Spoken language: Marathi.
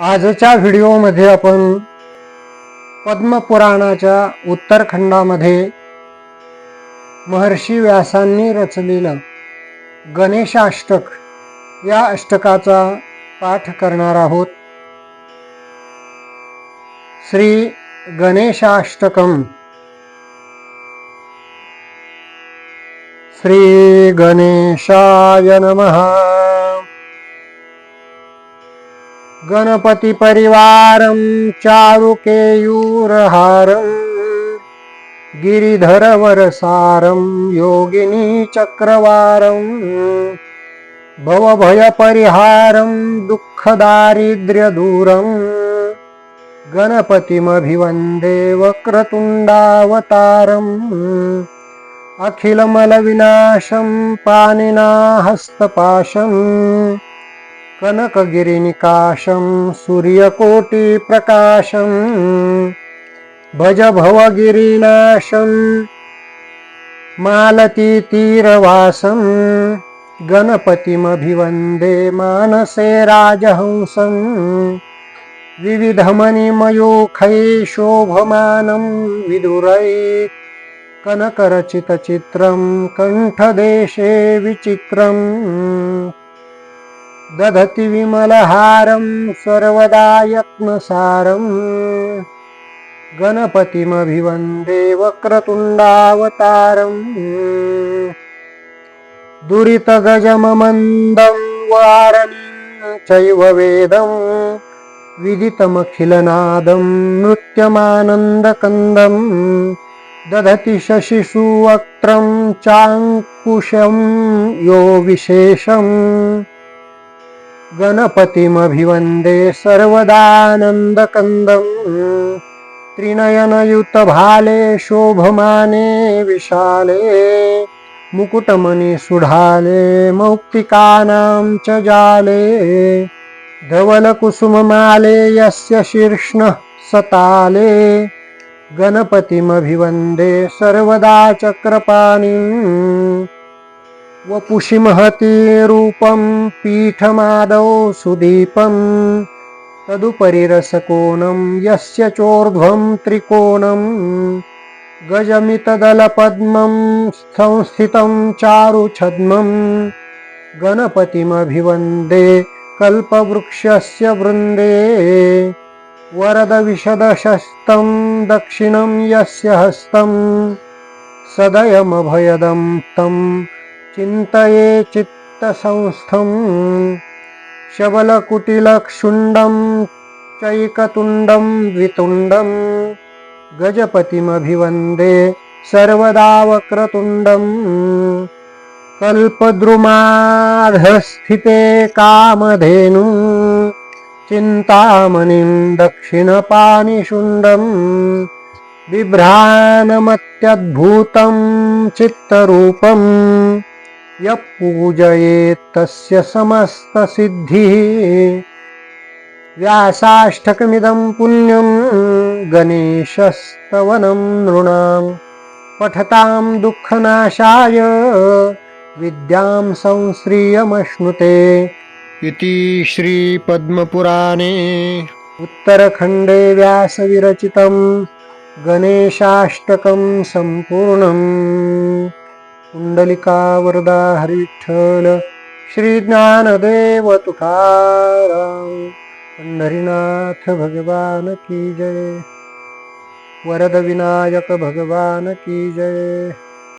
आजच्या व्हिडिओमध्ये आपण पद्मपुराणाच्या उत्तरखंडामध्ये महर्षी व्यासांनी रचलेलं गणेशाष्टक या अष्टकाचा पाठ करणार आहोत. श्री गणेशाष्टकम. श्री गणेशाय नमः. गणपतिपरिवारं चारुकेयूरहारं गिरिधरवरसारं योगिनी चक्रवारं भवभयपरिहारं दुःखदारिद्र्यदूरं गणपतिमभिवन्दे वक्रतुण्डावतारम् अखिलमलविनाशं पाणिना हस्तपाशम् कनकगिरिनिकाशं सूर्यकोटिप्रकाशं भज भवगिरिनाशं मालतीतीरवासं गणपतिमभिवन्दे मानसे राजहंसं विविधमणिमयूखै शोभमानं विदुरै कनकरचितचित्रं कण्ठदेशे विचित्रम् दधति विमलहारं सर्वदा यत्नसारम् गणपतिमभिवन्दे वक्रतुण्डावतारम् दुरितगजममन्दं वारणीं चैव वेदं। विदितमखिलनादं नृत्यमानन्दकन्दम् दधति शशिसुवक्त्रं चाङ्कुशं यो विशेषम् गणपतिमभिवन्दे सर्वदानन्दकन्दम्। त्रिनयनयुतभाले शोभमाने विशाले मुकुटमणिसुढाले मौक्तिकानां च जाले धवलकुसुममाले यस्य शीर्ष्णः सताले। गणपतिमभिवन्दे सर्वदा चक्रपाणिम् वपुषि महती रूपं पीठमादौ सुदीपं तदुपरि रसकोणं यस्य चोर्ध्वं त्रिकोणं गजमितदलपद्मं संस्थितं चारुछद्मं गणपतिमभिवन्दे कल्पवृक्षस्य वृन्दे वरदविशदशस्तं दक्षिणं यस्य हस्तं सदयमभयदं तम् चिन्तये चित्तसंस्थं शबलकुटिलक्षुण्डं चैकतुण्डं द्वितुण्डं गजपतिमभिवन्दे सर्वदावक्रतुण्डम् कल्पद्रुमाधस्थिते कामधेनु चिन्तामणिं दक्षिणपानिशुण्डम् बिभ्राणमत्यद्भुतं चित्तरूपम् यः पूजयेत् तस्य समस्तसिद्धिः। व्यासाष्टकमिदं पुण्यं गणेशस्तवनं नृणां पठतां दुःखनाशाय विद्यां संश्रियमश्नुते। इति श्रीपद्मपुराणे। उत्तरखण्डे व्यासविरचितं गणेशाष्टकं सम्पूर्णम्। कुण्डलिका वरदा हरिठ्ठल श्रीज्ञानदेव तुकाराम पंढरीनाथ भगवान की जय. वरद विनायक भगवान की जय.